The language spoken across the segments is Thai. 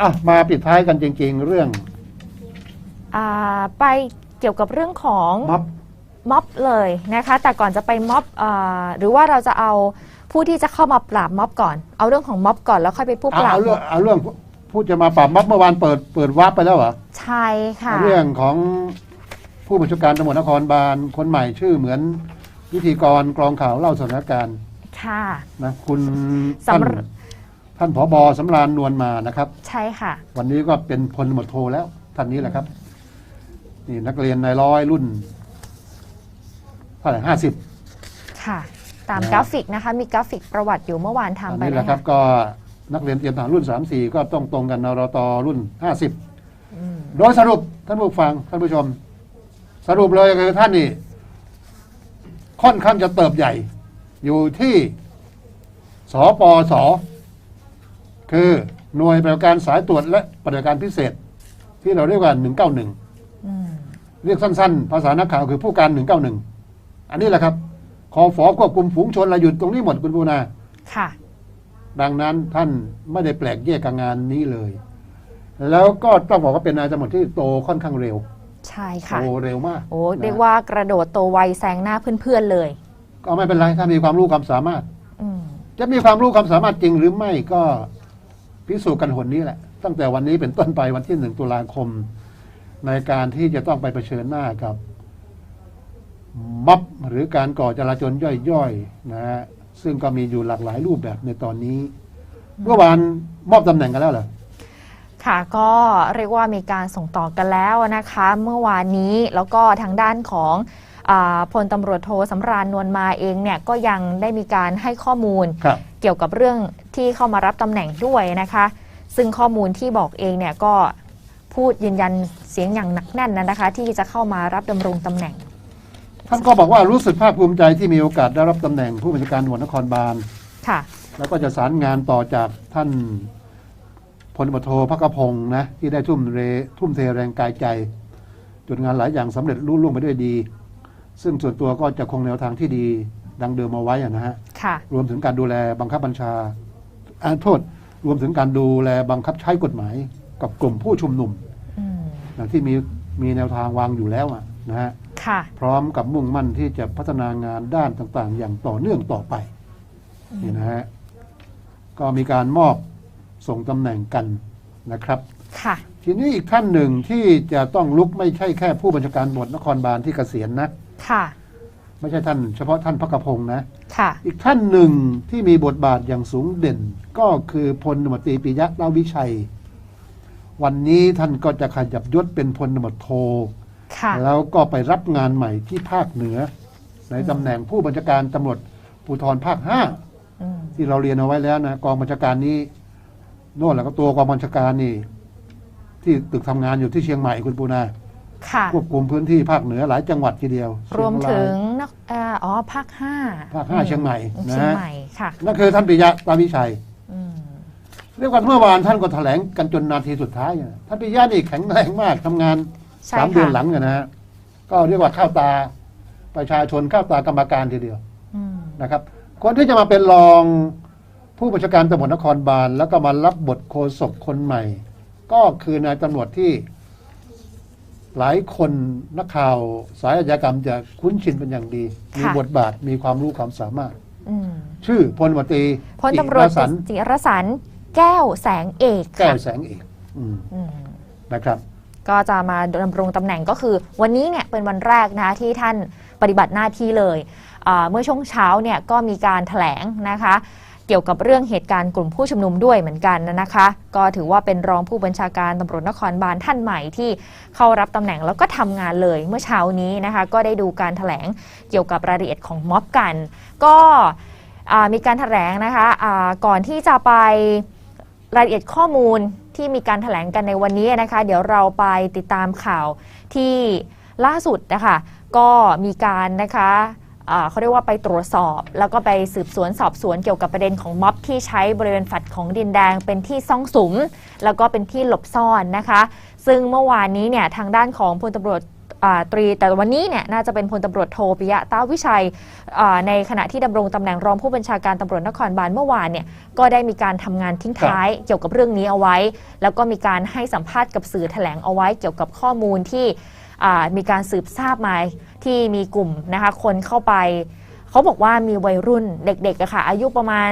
อะมาปิดท้ายกันจริง ๆ เรื่องอ่าไปเกี่ยวกับเรื่องของม็อบ ม็อบเลยนะคะ แต่ก่อนจะไปม็อบอ่าหรือว่าเราจะเอาผู้ที่จะเข้ามาปราบม็อบก่อน เอาเรื่องของม็อบก่อนแล้วค่อยไปผู้เอาปราบเอาเรื่องเอาเรื่องพูดจะมาปราบม็อบเมื่อวานเปิดเปิดวับไปแล้วเหรอใช่ค่ะ เรื่องของผู้บัญชาการตำรวจนครบาลคนใหม่ชื่อเหมือนวิธีกรกรองข่าวเล่าสถานการณ์ค่ะนะคุณสำท่านหรับท่าน ผบสำราญนวลมานะครับ ใช่ค่ะ วันนี้ก็เป็นพลหมวดโทแล้ว ท่านนี้แหละครับ นี่นักเรียนนายร้อยรุ่นเท่าไหร่ห้าสิบ ค่ะ ตามนะ กราฟิกนะคะ มีกราฟิกประวัติอยู่เมื่อวานอันทำไปนี้แหแล้ละวครับ ก็นักเรียนเตรียมทหารรุ่นสามสี่ก็ต้องตรงกันนรตรุ่นห้าสิบอืมโดยสรุปท่านผู้ฟังท่านผู้ชม สรุปเลยคือท่านนี่ ค่อนข้างจะเติบใหญ่ อยู่ที่สปส คือหน่วยปฏิบัติการสายตรวจและปฏิบัติการพิเศษ ที่เราเรียกว่า 191อืมเรียกสั้นๆ ภาษานักข่าวคือผู้การ 191 อันนี้แหละครับคอฝอควบคุมฝูงชนเราอยู่ตรงนี้หมดคุณปูนาค่ะ ดังนั้นท่านไม่ได้แปลกแยกกับงานนี้เลย แล้วก็ต้องบอกว่าเป็นนายตำรวจที่โตค่อนข้างเร็ว ใช่ค่ะโตเร็วมาก โอ้นะเรียกว่ากระโดดโตวไวแซงหน้าเพื่อนๆเลย ก็ไม่เป็นไรถ้ามีความรู้ความสามารถอืมจะมีความรู้ความสามารถจริงหรือไม่ก็ พิสูจน์กันหนนี้แหละ ตั้งแต่วันนี้เป็นต้นไปวันที่หนึ่งตุลาคม ในการที่จะต้องไปเผชิญหน้ากับม็อบหรือการก่อจราจรย่อยๆนะฮะซึ่งก็มีอยู่หลากหลายรูปแบบในตอนนี้ เมื่อวานมอบตำแหน่งกันแล้วเหรอค่ะก็เรียกว่ามีการส่งต่อกันแล้วนะคะ เมื่อวานนี้แล้วก็ทางด้านของอาพลตำรวจโทสำราญนวลมาเองเนี่ยก็ยังได้มีการให้ข้อมูลครับ เกี่ยวกับเรื่องที่เข้ามารับตำแหน่งด้วยนะคะ ซึ่งข้อมูลที่บอกเองเนี่ยก็พูดยืนยันเสียงอย่างหนักแน่นนะคะ ที่จะเข้ามารับดำรงตำแหน่ง ท่านก็บอกว่ารู้สึกภาคภูมิใจที่มีโอกาสได้รับตำแหน่งผู้บัญชาการตำรวจนครบาลค่ะ แล้วก็จะสารงานต่อจากท่านพลตำรวจโทพักกระพงศ์นะที่ได้ทุ่มเรทุ่มเทแรงกายใจจนงานหลายอย่างสำเร็จรุ่ล่วงไปด้วยดี ซึ่งส่วนตัวก็จะคงแนวทางที่ดีดังเดิมเอาไว้อะนะฮะ ค่ะรวมถึงการดูแลบังคับบัญชาอ่าโทษ รวมถึงการดูแลบังคับใช้กฎหมาย กับกลุ่มผู้ชุมนุมอืมอย่างที่มีมีแนวทางวางอยู่แล้วอะนะฮะค่ะ พร้อมกับมุ่งมั่นที่จะพัฒนางานด้านต่างๆ อย่างต่อเนื่องต่อไปนี่นะฮะก็มีการมอบส่งตำแหน่งกันนะครับ ค่ะ ทีนี้อีกท่านหนึ่งที่จะต้องลุกไม่ใช่แค่ผู้บัญชาการตำรวจนครบาลที่เกษียณนะ ค่ะ ไม่ใช่ท่านเฉพาะท่านพักกระพงศ์นะ ค่ะ อีกท่านหนึ่งที่มีบทบาทอย่างสูงเด่น ก็คือพลตมตรีปิยะเล่าวิชัย วันนี้ท่านก็จะขยับยศเป็นพลตมตโทค่ะแล้วก็ไปรับงานใหม่ที่ภาคเหนือ ในตำแหน่งผู้บัญชาการตำรวจภูธรภาคห้าอืมที่เราเรียนเอาไว้แล้วนะกองบัญชาการนี้โน่นแล้วก็ตัวกองบัญชาการนี่ ที่ตึกทำงานอยู่ที่เชียงใหม่คุณปูนา ค่ะควบคุมพื้นที่ภาคเหนือหลายจังหวัดทีเดียว รวมเชีถึยงรายนักเอ่ออ๋อภาคห้าภาคห้าเชียงใหม่นะเชียงใหม่ค่ะนั่นคือท่านปิยะตาวิชัยอืมเรียกว่าเมื่อวานท่านก็แถลงกันจนนาทีสุดท้ายอะท่านปิยะนี่แข็งแรงมากทำงานใช่สามเดือนค่ะหลังกันนะฮะก็เรียกว่าเข้าตาประชาชนเข้าตากรรมการทีเดียวอืมนะครับ คนที่จะมาเป็นรองผู้บัญชาการตำรวจนครบาลแล้วก็มารับบทโฆษกคนใหม่ ก็คือนายตำรวจที่ หลายคนนักข่าวสายอาชญากรรมจะคุ้นชินเป็นอย่างดี มีบทบาทมีความรู้ความสามารถอืมชื่อพลตำรวจตรีพลตำรวจจิรสันจิรสันแก้วแสงเอกแก้วค่ะแสงเอกอืมอืมนะครับ ก็จะมาดำรงตำแหน่งก็คือ วันนี้เนี่ยเป็นวันแรกนะที่ท่านปฏิบัติหน้าที่เลยอ่าเมื่อช่วงเช้าเนี่ยก็มีการถแถลงนะคะ เกี่ยวกับเรื่องเหตุการณ์กลุ่มผู้ชุมนุมด้วยเหมือนกันนะคะ ก็ถือว่าเป็นรองผู้บัญชาการตำรวจนครบาลท่านใหม่ที่เข้ารับตำแหน่งแล้วก็ทำงานเลยเมื่อเช้านี้นะคะ ก็ได้ดูการถแถลงเกี่ยวกับรายละเอียดของม็อบกัน ก็มีการถแถลงนะคะอ่าก่อนที่จะไปรายละเอียดข้อมูลที่มีการถแถลงกันในวันนี้นะคะ เดี๋ยวเราไปติดตามข่าวที่ล่าสุดนะคะ ก็มีการนะคะ เขาเรียกว่าไปตรวจสอบ แล้วก็ไปสืบสวนสอบสวนเกี่ยวกับประเด็นของม็อบที่ใช้บริเวณฝัดของดินแดง เป็นที่ซ่องสุม แล้วก็เป็นที่หลบซ่อนนะคะ ซึ่งเมื่อวานนี้เนี่ยทางด้านของพลตำรวจอ่าตรีแต่วันนี้เนี่ยน่าจะเป็นพลตำรวจโทปิยะตาวิชัยอ่าในขณะที่ดำรงตำแหน่งรองผู้บัญชาการตำรวจนครบาลเมื่อวานเนี่ยก็ได้มีการทำงานทิ้งท้ายเกี่ยวกับเรื่องนี้เอาไว้ แล้วก็มีการให้สัมภาษณ์กับสื่อแถลงเอาไว้เกี่ยวกับข้อมูลที่อ่า มีการสืบทราบมาที่มีกลุ่มนะคะคนเข้าไป เขาบอกว่ามีวัยรุ่นเด็กๆอะค่ะอายุประมาณ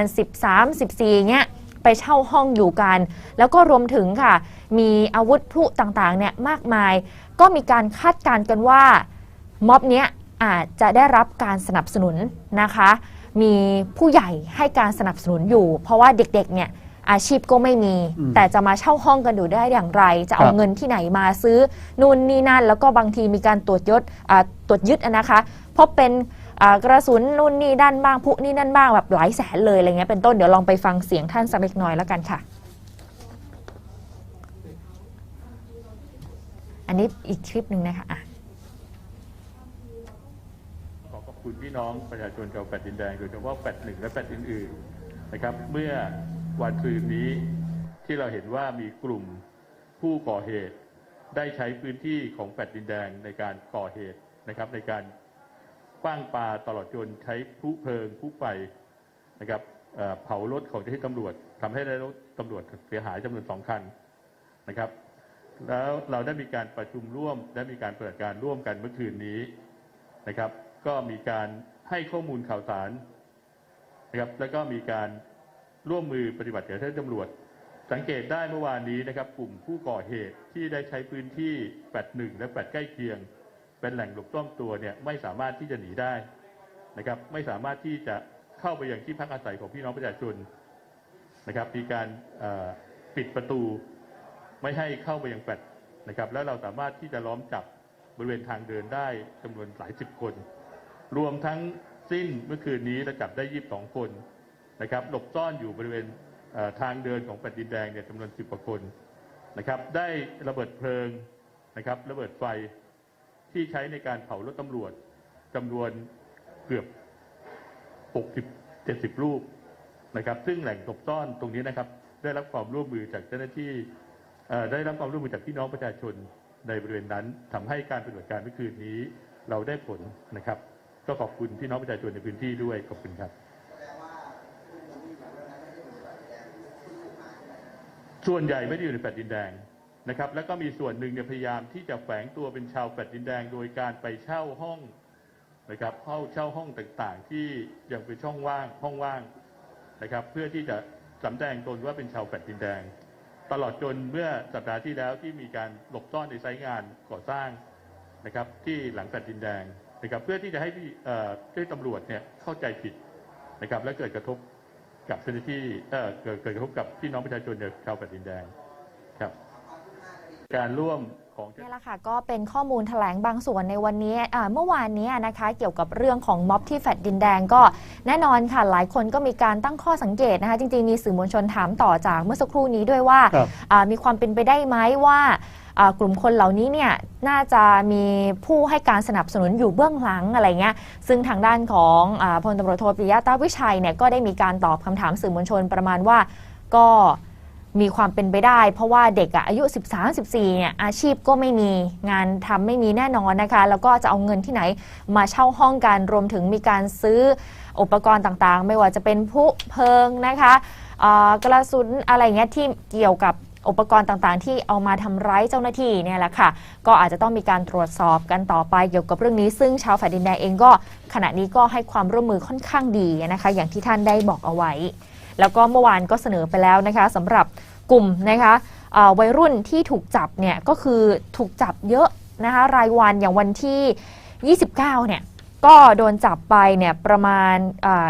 13-14เงี้ยไปเช่าห้องอยู่กัน แล้วก็รวมถึงค่ะ มีอาวุธพลุต่างๆเนี่ยมากมาย ก็มีการคาดการณ์กันว่าม็อบเนี้ยอาจจะได้รับการสนับสนุนนะคะ มีผู้ใหญ่ให้การสนับสนุนอยู่ เพราะว่าเด็กๆเนี่ย อาชีพก็ไม่มีอืมแต่จะมาเช่าห้องกันอยู่ได้อย่างไร จะเอาครับเงินที่ไหนมาซื้อนู่นนี่นั่น แล้วก็บางทีมีการตรวจยศอ่าตรวจยึดอะนะคะเพราะเป็นอ่ากระสุนนู่นนี่ด้านบ้างพลุนี่นั่นบ้างแบบหลายแสนเลยอะไรเงี้ยเป็นต้นเดี๋ยวลองไปฟังเสียงท่านสักเล็กน้อยแล้วกันค่ะ อันนี้อีกคลิปหนึ่งนะคะอะขอขอบคุณพี่น้องประชาชนชาวแปดดินแดงโดยเฉพาะแปดหนึ่งและแปดอื่นๆนะครับเมื่อ วันคืนนี้ที่เราเห็นว่ามีกลุ่มผู้ก่อเหตุ ได้ใช้พื้นที่ของแปดดินแดงในการก่อเหตุนะครับ ในการคว้างปลาตลอดจนใช้พลุเพลิงพลุไฟนะครับเผารถของเจ้าหน้าที่ตำรวจทำให้ได้รถตำรวจเสียหายจำนวนสองคันนะครับ แล้วเราได้มีการประชุมร่วมได้มีการเปิดการร่วมกันเมื่อคืนนี้นะครับ ก็มีการให้ข้อมูลข่าวสารนะครับแล้วก็มีการ ร่วมมือปฏิบัติกับเจ้าหน้าที่ตำรวจ สังเกตได้เมื่อวานนี้นะครับ กลุ่มผู้ก่อเหตุที่ได้ใช้พื้นที่81และ8ใกล้เคียง เป็นแหล่งหลบซ่อนตัวเนี่ยไม่สามารถที่จะหนีได้นะครับ ไม่สามารถที่จะเข้าไปยังที่พักอาศัยของพี่น้องประชาชนนะครับ มีการปิดประตูไม่ให้เข้าไปยังแฟลตนะครับ แล้วเราสามารถที่จะล้อมจับบริเวณทางเดินได้จำนวนหลายสิบคน รวมทั้งสิ้นเมื่อคืนนี้เราจับได้22คน นะครับหลบซ่อนอยู่บริเวณทางเดินของแผ่นดินแดงเนี่ยจำนวน10กว่าคนนะครับ ได้ระเบิดเพลิงนะครับ ระเบิดไฟที่ใช้ในการเผารถตำรวจจำนวนเกือบ 60 70 รูปนะครับ ซึ่งแหล่งหลบซ่อนตรงนี้นะครับ ได้รับความร่วมมือจากเจ้าหน้าที่ได้รับความร่วมมือจากพี่น้องประชาชนในบริเวณนั้นทำให้การปฏิบัติการเมื่อคืนนี้เราได้ผลนะครับ ก็ขอบคุณพี่น้องประชาชนในพื้นที่ด้วยขอบคุณครับ ส่วนใหญ่ไม่ได้อยู่ในแผ่นดินแดงนะครับ แล้วก็มีส่วนหนึ่งเนี่ยพยายามที่จะแฝงตัวเป็นชาวแผ่นดินแดง โดยการไปเช่าห้องนะครับเข้าเช่าห้องต่างๆ ที่ยังเป็นช่องว่างห้องว่างนะครับ เพื่อที่จะสำแดงตนว่าเป็นชาวแผ่นดินแดง ตลอดจนเมื่อสัปดาห์ที่แล้วที่มีการหลบซ่อนในไซต์งานก่อสร้างนะครับ ที่หลังแผ่นดินแดงนะครับ เพื่อที่จะให้เอ่อเจ้าหน้าที่ตำรวจเนี่ยเข้าใจผิดนะครับ และเกิดกระทบ กับเจ้าหน้าที่เอ่อเกิดเกิดกระทบกับพี่น้องประชาชนในชาวแผ่นดินแดงครับ การร่วมของ นี่แหละค่ะก็เป็นข้อมูลแถลงบางส่วนในวันนี้อ่าเมื่อวานนี้นะคะเกี่ยวกับเรื่องของม็อบที่แฟดดินแดงก็แน่นอนค่ะหลายคนก็มีการตั้งข้อสังเกตนะคะจริงๆมีสื่อมวลชนถามต่อจากเมื่อสักครู่นี้ด้วยว่าครับ อ่ามีความเป็นไปได้ไหมว่าอ่า กลุ่มคนเหล่านี้เนี่ยน่าจะมีผู้ให้การสนับสนุนอยู่เบื้องหลังอะไรเงี้ยซึ่งทางด้านของอพลตำรวจโทปิยะตาวิชัยเนี่ยก็ได้มีการตอบคำถามสื่อมวลชนประมาณว่าก็มีความเป็นไปได้ เพราะว่าเด็กอะอายุ 13-14 เนี่ยอาชีพก็ไม่มีงานทำไม่มีแน่นอนนะคะ แล้วก็จะเอาเงินที่ไหนมาเช่าห้องกันรวมถึงมีการซื้ออุปกรณ์ต่างๆ ไม่ว่าจะเป็นพลุเพลิงนะคะกระสุนอะไรเงี้ยที่เกี่ยวกับ อุปกรณ์ต่างๆ ที่เอามาทำร้ายเจ้าหน้าที่เนี่ยแหละค่ะ ก็อาจจะต้องมีการตรวจสอบกันต่อไปเกี่ยวกับเรื่องนี้ ซึ่งชาวแฟลตดินแดงเองก็ขณะนี้ก็ให้ความร่วมมือค่อนข้างดีนะคะ อย่างที่ท่านได้บอกเอาไว้ แล้วก็เมื่อวานก็เสนอไปแล้วนะคะสำหรับกลุ่มนะคะวัยรุ่นที่ถูกจับเนี่ยก็คือถูกจับเยอะนะคะรายวันอย่างวันที่ 29เนี่ยก็โดนจับไปเนี่ยประมาณอ่า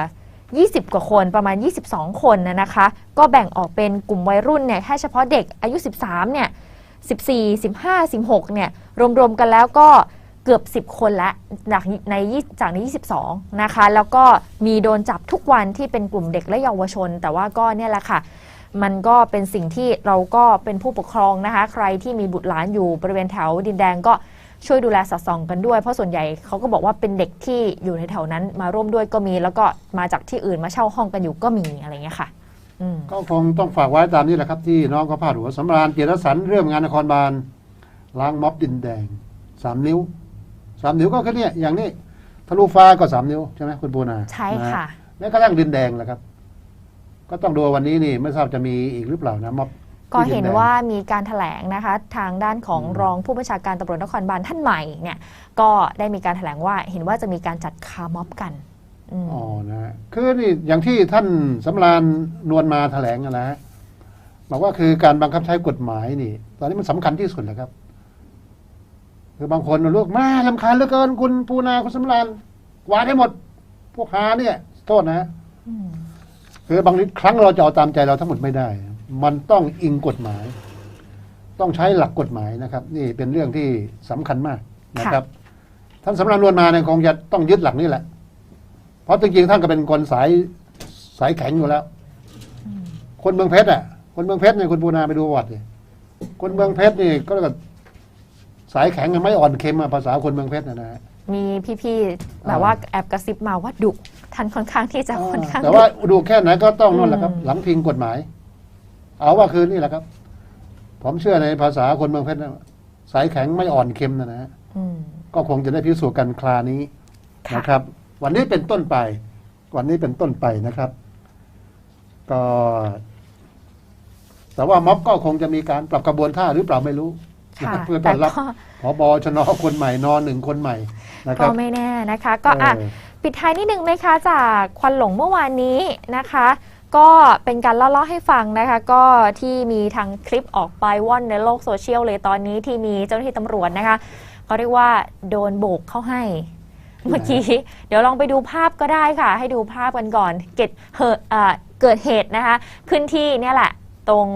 20 กว่าคนประมาณ 22 คนนะนะคะ ก็แบ่งออกเป็นกลุ่มวัยรุ่นเนี่ยแค่เฉพาะเด็กอายุ 13 เนี่ย 14 15 16 เนี่ย รวมๆกันแล้วก็เกือบ 10 คนล้วจากในจากใน 22 นะคะ แล้วก็มีโดนจับทุกวันที่เป็นกลุ่มเด็กและเยาวชน แต่ว่าก็เนี่ยแหละค่ะ มันก็เป็นสิ่งที่เราก็เป็นผู้ปกครองนะคะ ใครที่มีบุตรหลานอยู่บริเวณแถวดินแดงก็ ช่วยดูแลสอดส่องกันด้วย เพราะส่วนใหญ่เขาก็บอกว่าเป็นเด็กที่อยู่ในแถวนั้นมาร่วมด้วยก็มี แล้วก็มาจากที่อื่นมาเช่าห้องกันอยู่ก็มีอะไรเงี้ยค่ะอืมก็คงต้องฝากไว้ตามนี้แหละครับ ที่น้องเขาพาดหัวสำราญเกียรติสันเรื่องงานนครบาลล้างม็อบดินแดงสามนิ้วสามนิ้วก็แค่เนี้ยอย่างนี้ทะลุฟ้าก็สามนิ้วใช่ไหมคุณปูนาใช่ค่ะนฮแม้กระทั่งดินแดงแหละครับ ก็ต้องดูว่าวันนี้นี่ไม่ทราบจะมีอีกหรือเปล่านะม็อบ ก็ที่ดิเห็นแดงว่ามีการถแถลงนะคะทางด้านของอืมรองผู้บัญชาการตำรวจนครบาลท่านใหม่เนี่ยก็ได้มีการถแถลงว่าเห็นว่าจะมีการจัดคาร์ม็อบกันอืมอ๋อนะฮะคือนี่อย่างที่ท่านสำรานนวลมาแถลงนะฮะบอกว่าคือการบังคับใช้กฎหมายนี่ ตอนนี้มันสำคัญที่สุดนะครับ คือบางคนลูกมาลำคาญเหลือเกินคุณปูนาคุณสำรานกวาดให้หมด พวกหาเนี่ย โทษนะฮะอืมคือบางครั้งเราจะเอาตามใจเราทั้งหมดไม่ได้ มันต้องอิงกฎหมาย ต้องใช้หลักกฎหมายนะครับ นี่เป็นเรื่องที่สำคัญมากนะครับ ท่านสำรานนวลมาเนี่ยคงจะต้องยึดหลักนี้แหละ เพราะจริงๆท่านก็เป็นคนสายสายแข็งอยู่แล้ว คนเมืองเพชรอะ คนเมืองเพชรเนี่ยคุณปูนาไปดูประวัติดิคนเมืองเพชรนี่ก็เรียกว่าสายแข็งไม่อ่อนเค็มอะภาษาคนเมืองเพชรนะนะฮะมีพี่ๆแบบว่าแอบกระซิบมาว่าดุท่านค่อนข้างที่จะค่อนข้างแต่ว่าดูแค่ไหนก็ต้องนั่นแหละครับอืมหลังพิงกฎหมาย เอาว่าคือนี่แหละครับ ผมเชื่อในภาษาคนเมืองเพชรนะสายแข็งไม่อ่อนเค็มนะนะฮะอืมก็คงจะได้พิสูจน์กันคลานี้ค่ะนะครับ วันนี้เป็นต้นไป วันนี้เป็นต้นไปนะครับ ก็ แต่ว่าม็อบก็คงจะมีการปรับกระบวนท่าหรือเปล่าไม่รู้ค่ะเพื่อต้แต่อนรับก็ผบชนคนใหม่นอนหนึ่งคนใหม่นะคก็รับไม่แน่นะคะ ก็อะเออปิดท้ายนิดนึงไหมคะ จากควันหลงเมื่อวานนี้นะคะ ก็เป็นการเล่าๆให้ฟังนะคะ ก็ที่มีทางคลิปออกไปว่อนในโลกโซเชียลเลยตอนนี้ที่มีเจ้าหน้าที่ตำรวจนะคะเขาเรียกว่าโดนโบกเข้าให้ เมื่อกี้เดี๋ยวลองไปดูภาพก็ได้ค่ะ ให้ดูภาพกันก่อน เกิดเหตุอ่าเกิดเหตุนะคะ ขึ้นที่เนี่ยแหละตรง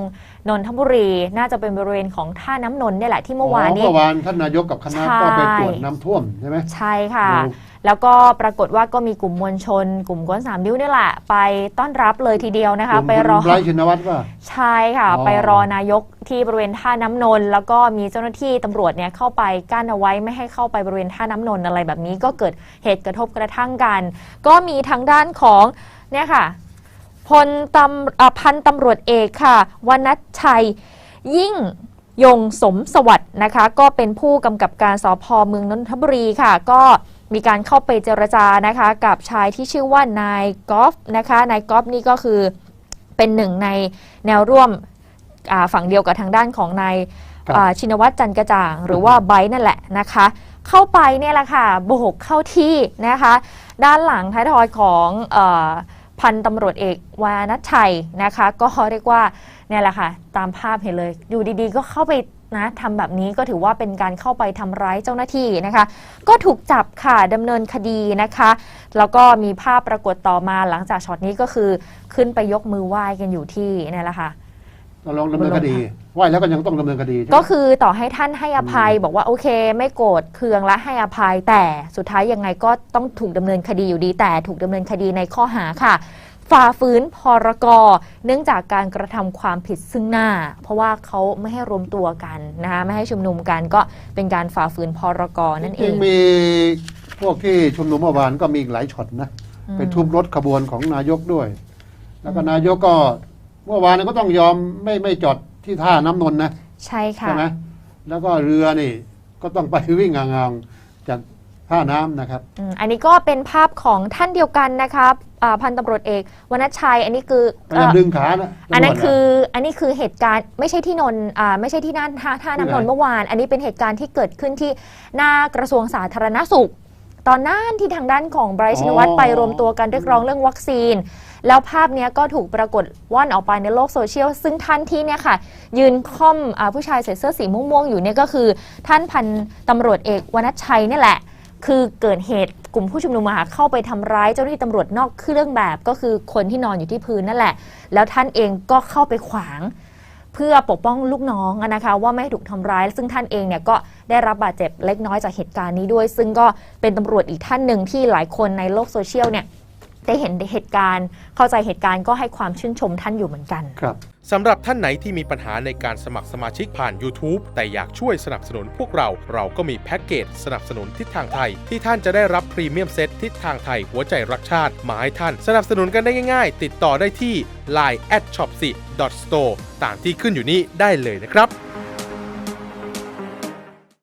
นนทบุรีน่าจะเป็นบริเวณของท่าน้ำนนท์เนี่ยแหละที่เมื่อวานนี้เมื่อวานท่านนายกกับคณะใช่ก็ไปตรวจน้ำท่วมใช่ไหมใช่ค่ะดู แล้วก็ปรากฏว่าก็มีกลุ่มมวลชน กลุ่มก้นสามนิ้วนี่แหละ ไปต้อนรับเลยทีเดียวนะคะกลุ่มไปรอคุณไบรท์ชินวัตรว่าใช่ค่ะอ๋อไปรอนายกที่บริเวณท่าน้ำนนท์แล้วก็มีเจ้าหน้าที่ตำรวจเนี่ยเข้าไปกั้นเอาไว้ไม่ให้เข้าไปบริเวณท่าน้ำนนท์อะไรแบบนี้ ก็เกิดเหตุกระทบกระทั่งกัน ก็มีทางด้านของเนี่ยค่ะพลตำอ่าพันตำรวจเอกค่ะวนัชชัยยิ่งยงสมสวัสดิ์นะคะ ก็เป็นผู้กำกับการสพเมืองนนทบุรีค่ะ ก็ มีการเข้าไปเจรจานะคะกับชายที่ชื่อว่านายกอล์ฟนะคะนายกอล์ฟนี่ก็คือเป็นหนึ่งในแนวร่วมอ่าฝั่งเดียวกับทางด้านของนายครับอ่าชินวัตรจันทร์กระจ่าง หรือว่าไบร์ทนั่นแหละนะคะ เข้าไปเนี่ยแหละค่ะโบกเข้าที่นะคะ ด้านหลังท้ายทอยของเออพันตำรวจเอกวานัชชัยนะคะ ก็เรียกว่าเนี่ยแหละค่ะ ตามภาพเห็นเลย อยู่ดีๆ ก็เข้าไป นะทำแบบนี้ก็ถือว่าเป็นการเข้าไปทำร้ายเจ้าหน้าที่นะคะ ก็ถูกจับค่ะดำเนินคดีนะคะ แล้วก็มีภาพปรากฏต่อมาหลังจากช็อตนี้ก็คือขึ้นไปยกมือไหว้กันอยู่ที่เนี่ยแหละค่ะก็ลองดำเนินคดีไหวแล้วก็ยังต้องดำเนินคดีใช่ไหมก็คือต่อให้ท่านให้อภัยบอกว่าโอเค ไม่โกรธเคืองและให้อภัยแต่สุดท้ายยังไงก็ต้องถูกดำเนินคดีอยู่ดี แต่ถูกดำเนินคดีในข้อหาค่ะ ฝ่าฝืนพรกเนื่องจากการกระทำความผิดซึ่งหน้า เพราะว่าเขาไม่ให้รวมตัวกันนะคะไม่ให้ชุมนุมกันก็เป็นการฝ่าฝืนพรกนั่นเอจริงงๆมีพวกที่ชุมนุมเมื่อวานก็มีอีกหลายช็อตนะอืมไปทุบรถขบวนของนายกด้วย แล้วก็นายกก็เมื่อวานนก็ต้องยอมไม่ไม่จอดที่ท่าน้ำนนท์นะ ใช่ค่ะใช่ไหมแล้วก็เรือนี่ก็ต้องไปวิ่งงางๆจาก ท่าน้ำนะครับ อืมอันนี้ก็เป็นภาพของท่านเดียวกันนะคะอ่าพันตำรวจเอกวณชชัย อันนี้คือพยายามเอ่อดึงขานะอันนั้นตำรวจะ คืออันนี้คือเหตุการณ์ไม่ใช่ที่นนท์อ่าไม่ใช่ที่น่านท่าท่าน้ำนนท์ที่ไหนเมื่อวาน อันนี้เป็นเหตุการณ์ที่เกิดขึ้นที่หน้ากระทรวงสาธารณสุข ตอนนั้นที่ทางด้านของไบรท์ชินวัตรไปรวมตัวกันเรียกร้องเรื่องวัคซีน แล้วภาพเนี้ยก็ถูกปรากฏว่อนออกไปในโลกโซเชียล ซึ่งท่านที่เนี่ยค่ะ ยืนค่อมอาผู้ชายใส่เสื้อสีม่วงๆอยู่เนี่ยก็คือ ท่านพันตำรวจเอกวณชชัยเนี่ยแหละ คือเกิดเหตุกลุ่มผู้ชุมนุมมาเข้าไปทำร้ายเจ้าหน้าที่ตำรวจนอกเครื่องแบบ ก็คือคนที่นอนอยู่ที่พื้นนั่นแหละ แล้วท่านเองก็เข้าไปขวาง เพื่อปกป้องลูกน้องนะคะ ว่าไม่ให้ถูกทำร้าย ซึ่งท่านเองเนี่ยก็ได้รับบาดเจ็บเล็กน้อยจากเหตุการณ์นี้ด้วย ซึ่งก็เป็นตำรวจอีกท่านหนึ่งที่หลายคนในโลกโซเชียลเนี่ย ได้เห็นเหตุการณ์ เข้าใจเหตุการณ์ก็ให้ความชื่นชมท่านอยู่เหมือนกัน ครับสำหรับท่านไหนที่มีปัญหาในการสมัครสมาชิกผ่าน YouTube แต่อยากช่วยสนับสนุนพวกเรา เราก็มีแพ็กเกจสนับสนุนทิศทางไทย ที่ท่านจะได้รับพรีเมียมเซตทิศทางไทยหัวใจรักชาติมาให้ท่าน สนับสนุนกันได้ง่ายๆ ติดต่อได้ที่ line at shop 4 store ตามที่ขึ้นอยู่นี้ได้เลยนะครับ